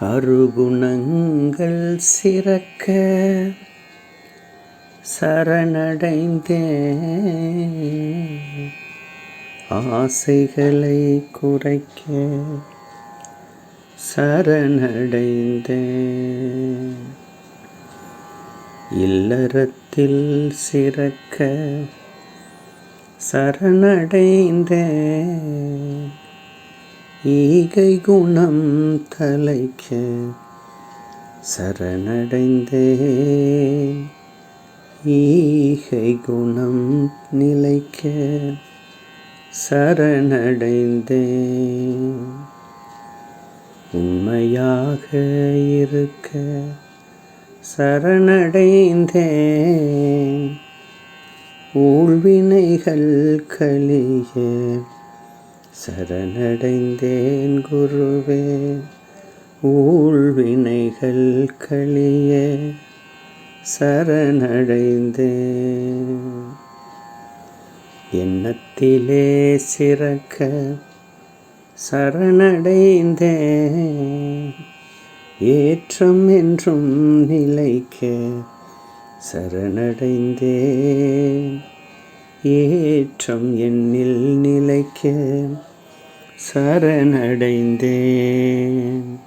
அருகுணங்கள் சிறக்க சரணடைந்தேன். ஆசைகளை குறைக்க சரணடைந்தேன். இல்லறத்தில் சிறக்க சரணடைந்தேன். ஈகை குணம் தலைக்க சரணடைந்தே. ஈகை குணம் நிலைக்க சரணடைந்தே. உண்மையாக இருக்க சரணடைந்தேன் ஊழ்வினைகள் கலிய சரணடைந்தேன் குருவே ஊழ்வினைகள் கலிய சரணடைந்தேன். எண்ணத்திலே சிறக்க சரணடைந்தேன். ஏற்றம் என்றும் நிலைக்க சரணடைந்தேன். ஏற்றம் என்னில் நிலைக்க சரணடைந்தேன்.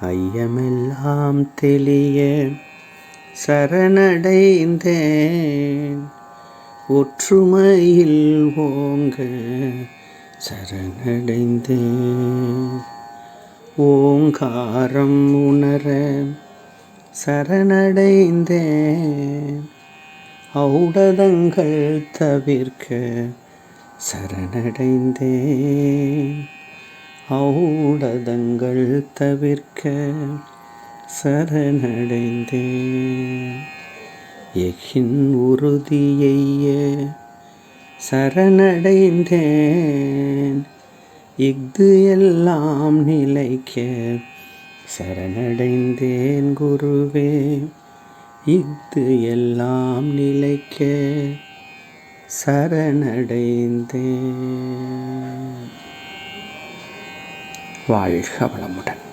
ஐயமெல்லாம் தெளிய சரணடைந்தேன். ஒற்றுமையில் ஓங்க சரணடைந்தேன். ஓங்காரம் உணர சரணடைந்தேன். ஔடதங்கள் தவிர்க்க சரணடைந்தேன். ஔடதங்கள் தவிர்க்க சரணடைந்தேன். எகின் உறுதியைய சரணடைந்தேன். இஃது எல்லாம் நிலைக்க சரணடைந்தேன் குருவே. இஃது எல்லாம் நிலைக்க சரணடைந்தேன். வாழ்க வளமுடன்.